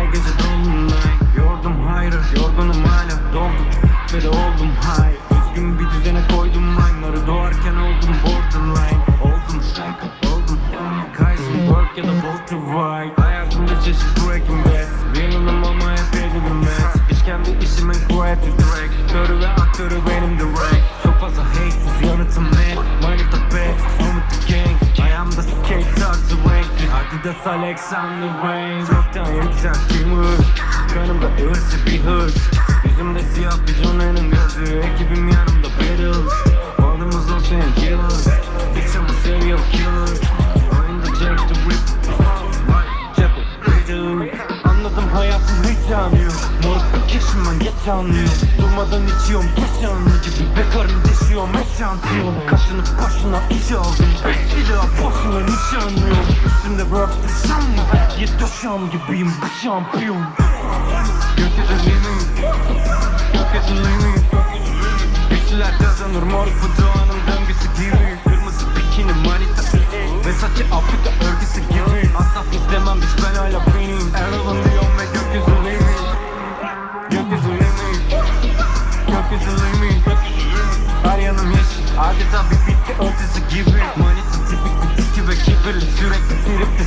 Ay gece dolunay. Yordum hayrı yorgunum hala. Doldum ve de oldum hay Düzgün bir düzene koydum line'ları Doğarken oldum borderline. Oldum psycho oldum Kaizen work ya da Walter White Hayatımda çeşit Breaking Bad. Villainım ama hep mad Hiç kendi işimin creative direktörü ve aktörü benim direct. Çok fazla haters yanıtım net Adidas Alexander Wayne. Çoktan yükselttiğimiz Kanımda ırsı bir hırs Yüzümde siyah bir Johnny'nin gözü. Ekibim yanımda Beatles. Adımız Los Angeles Bitch I'm a serial killer. Oyunda Jack the Ripper. Whitechapel Riddle Anladım hayatım hiç anlıyor Moruk bir keşim ben geç anlıyor Durmadan içiyorum geç anlı gibi Bekarım deşiyorum eşantiyon Kaşını başına iş aldım. Beş silah boşuna Taşan gibiyim bir şampiyon Gökyüzünlüğümü Gökyüzünlüğümü Güçlüler kazanır. Moruk bu doğanın döngüsü gibi. Kırmızı bikini manita. Versace Afrika örgüsü gibi. Asla istemem hiç ben hala benim Erol'un diyorum ve gökyüzündeyim Gökyüzündeyim Gökyüzündeyim Her yanım yeşil adeta bir bitki örtüsü gibi. Manita tipik bir tiki ve kibirli Sürekli tripte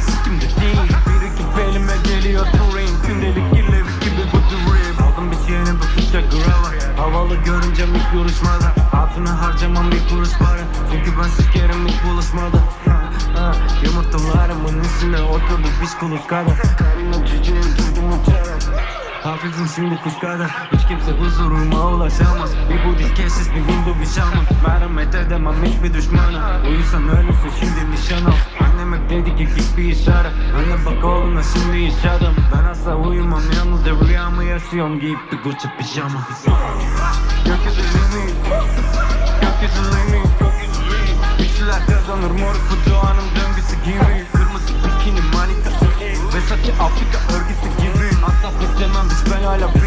görünce ilk görüşmada Hatunu harcamam bir kuruş para. Çünkü ben sikerim ilk buluşmada. Yumurtalarımın üstüne oturdu biz kuluç kadar. Karnına cüceyi duydum uçarak. Hafızım şimdi kuş kadar. Hiç kimse huzuruma ulaşamaz. Bir Budist kesis bir Hindu bir şaman. Merhamet edemem hiçbir düşmana. Uyusan ölürsün şimdi nişan al. Annem hep dedi ki git bir işaret Anne bak oğluna şimdi iş adam. Ben asla uyumam. Yalnızca rüyamı yaşıyorum. Giyip bir Gucci pijama Gökyüzünü Gökyüzünü Güçlüler kazanır moruk bu doğanın döngüsü gibi. Kırmızı bikini manita Versace Afrika örgüsü gibi. Asla istemem biz ben hala